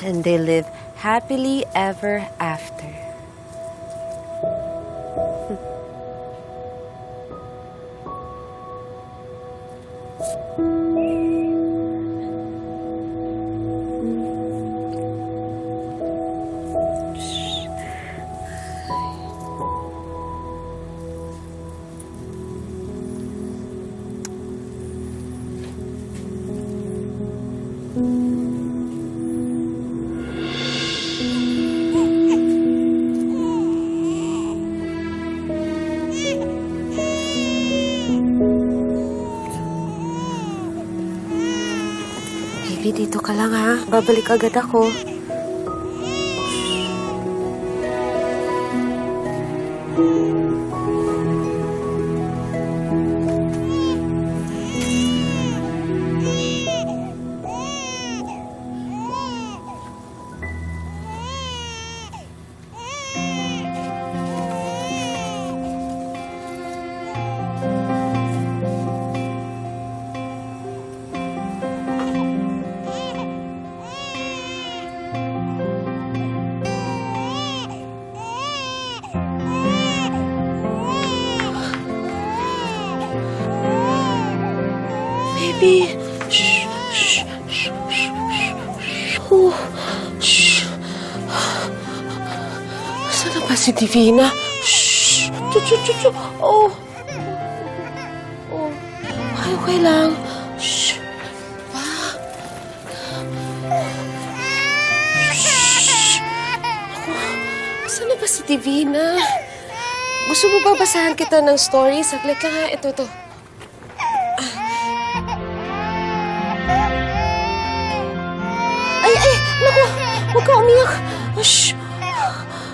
And they live happily ever after. Baby, dito ka lang ha. Babalik agad ako. Baby. Shh, shh, shh, shh, shh. Oh, shh. Saan na ba si Divina? Shh. Chu, chu, chu, chu. Oh. Oh. Ay, okay lang. Shh. Pa. Shh. Ako. Saan ba si Divina? Gusto mo ba basahan kita ng story? Saglit lang ha. Ito, ito. Huwag ka umiyak! Shh!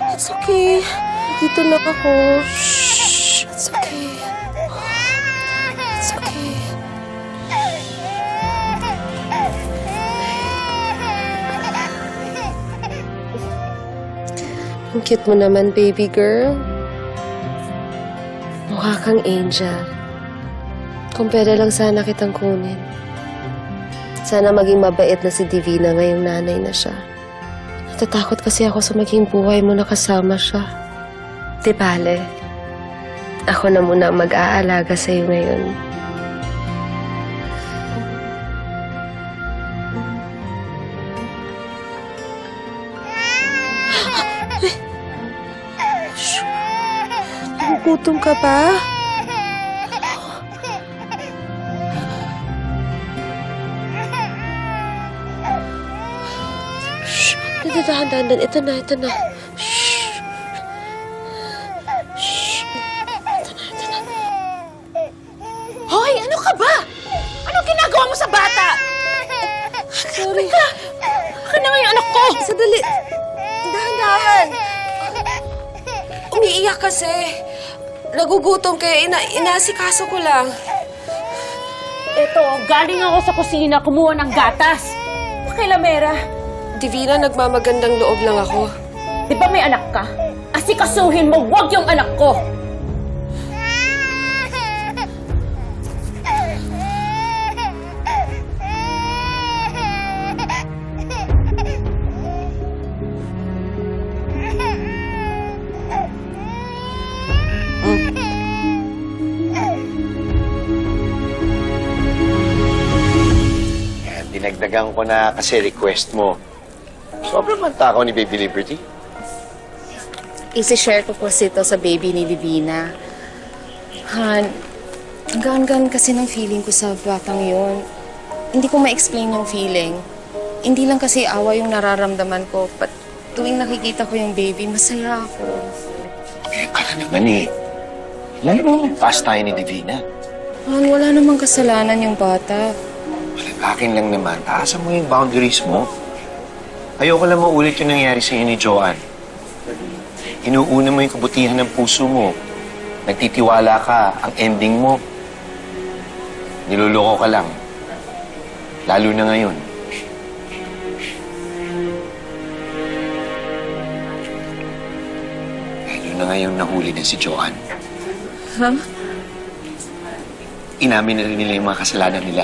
It's okay. Dito na ako. Shh! It's okay. It's okay. Ang cute mo naman, baby girl. Mukha kang angel. Kung pwede lang sana kitang kunin. Sana maging mabait na si Divina ngayong nanay na siya. Natatakot kasi ako sa maging buhay mo na kasama siya. Di bale, ako na muna mag-aalaga sa iyo ngayon. Nagugutom ka ba? Hindi, dahan, dahan, dahan. Ito na, ito na. Shh! Shh! Ito na, ito na. Hoy, ano ka ba? Anong ginagawa mo sa bata? Sorry. Akin na nga yung anak ko! Sandali. Dahan-dahan. Umiiyak kasi. Nagugutom kaya ina inasikaso ko lang. Ito, galing ako sa kusina kumuha ng gatas. Pakilamera. Divina, nagmamagandang loob lang ako. Di ba may anak ka? Asikasuhin mo, wag yung anak ko! Dinagdagan ko na kasi request mo. Sobrang man takaw ni Baby Liberty. Isi-share ko po ito sa baby ni Livina. Han, ang gaan-gaan kasi ng feeling ko sa batang yon. Hindi ko ma-explain yung feeling. Hindi lang kasi awa yung nararamdaman ko, but tuwing nakikita ko yung baby, masaya ako. Eh, kala naman eh. Lalo mo pass tayo ni Divina. Han, wala namang kasalanan yung bata. Akin lang naman, taasan mo yung boundaries mo. Ayoko lang maulit yung nangyari sa'yo ni Joanne. Inuuna mo yung kabutihan ng puso mo. Nagtitiwala ka, ang ending mo. Niloloko ka lang. Lalo na ngayon. Lalo na ngayon nahuli na si Joanne. Ha? Inamin na rin nila yung mga kasalanan nila.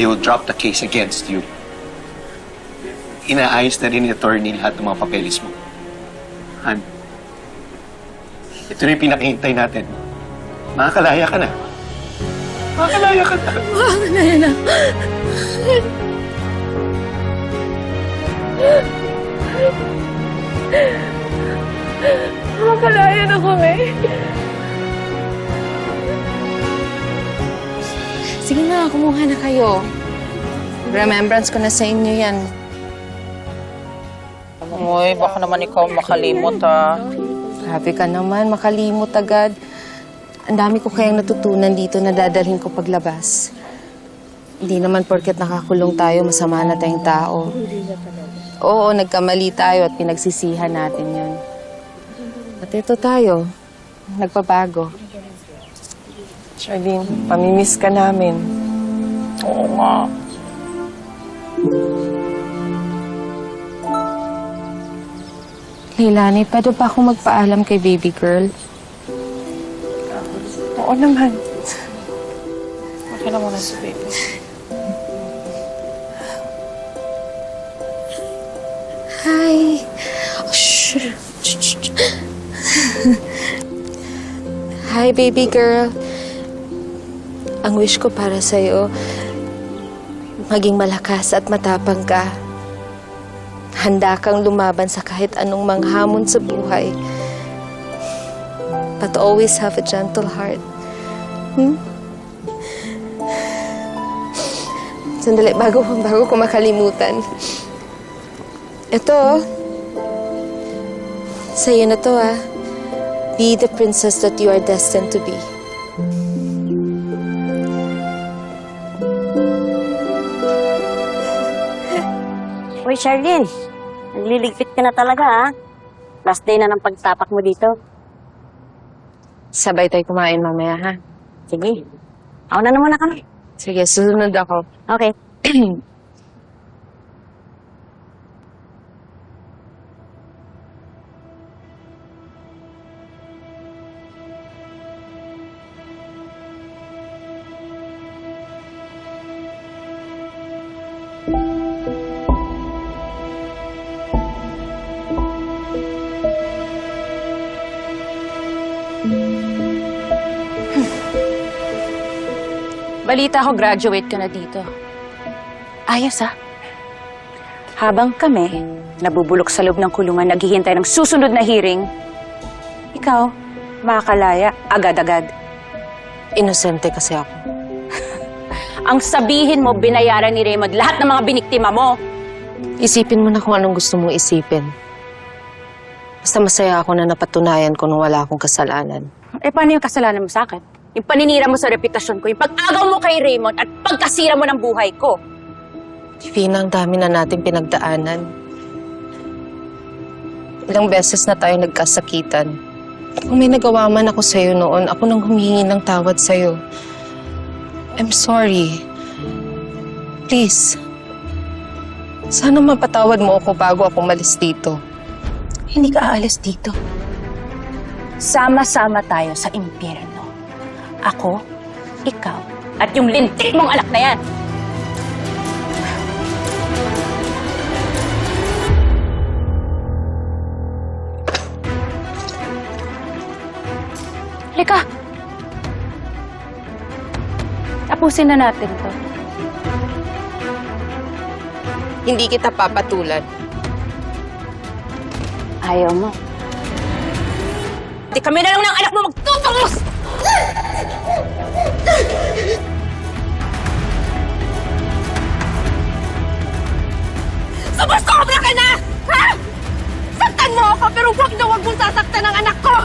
They will drop the case against you. Inaayos na rin ni attorney lahat ng mga papeles mo. Han, ito na yung pinakihintay natin. Makakalaya ka na. Makakalaya ka na. Makalaya na kami. Sige na, kumuha na kayo. Remembrance ko na sa inyo yan. Uy, baka naman ikaw makalimot ah. Grabe ka naman, makalimot agad. Ang dami ko kayang natutunan dito na dadalhin ko paglabas. Hindi naman porket nakakulong tayo, masama na tayong tao. Oo, nagkamali tayo at pinagsisihan natin yan. At ito tayo, nagpabago. Charlene, pamimiss ka namin. Oo nga. Leilani, pwede pa ako magpaalam kay baby girl? Oo naman. Okay na muna si baby. Hi. Oh, shh. Shh, shh, shh. Hi, baby girl. Ang wish ko para sa'yo, maging malakas at matapang ka. Handa kang lumaban sa kahit anong manghamon sa buhay. But always have a gentle heart. Hmm? Sandali, bago, bago ko makalimutan. Ito, sa'yo na to ah. Be the princess that you are destined to be. Uy, Charlene. Nagliligpit ka na talaga, ha? Last day na ng pagtapak mo dito. Sabay tayo kumain mamaya, ha? Sige. Ako na naman na kami. Sige, susunod ako. Okay. Balita ko, graduate ka na dito. Ayos ah. Habang kami, nabubulok sa loob ng kulungan, naghihintay ng susunod na hearing, ikaw, makakalaya agad-agad. Inosente kasi ako. Ang sabihin mo, binayaran ni Raymond lahat ng mga biniktima mo. Isipin mo na kung anong gusto mong isipin. Basta masaya ako na napatunayan ko na wala akong kasalanan. Eh, paano yung kasalanan mo sa akin? Yung paninira mo sa reputasyon ko, yung pag-agaw mo kay Raymond at pagkasira mo ng buhay ko. Divina, ang dami na nating pinagdaanan. Ilang beses na tayo nagkasakitan. Kung may nagawa man ako sa'yo noon, ako nang humihingi ng tawad sa'yo. I'm sorry. Please. Sana mapatawad mo ako bago ako malis dito. Hindi ka aalis dito. Sama-sama tayo sa impyerno. Ako, ikaw, at yung lintik mong anak na yan. Halika! Tapusin na natin to. Hindi kita papatulan. Ayaw mo. Di kami na lang ng anak mo magtutungos! Sumusobra ka na! Ha? Saktan mo ako pero huwag na huwag mong sasaktan ang anak ko!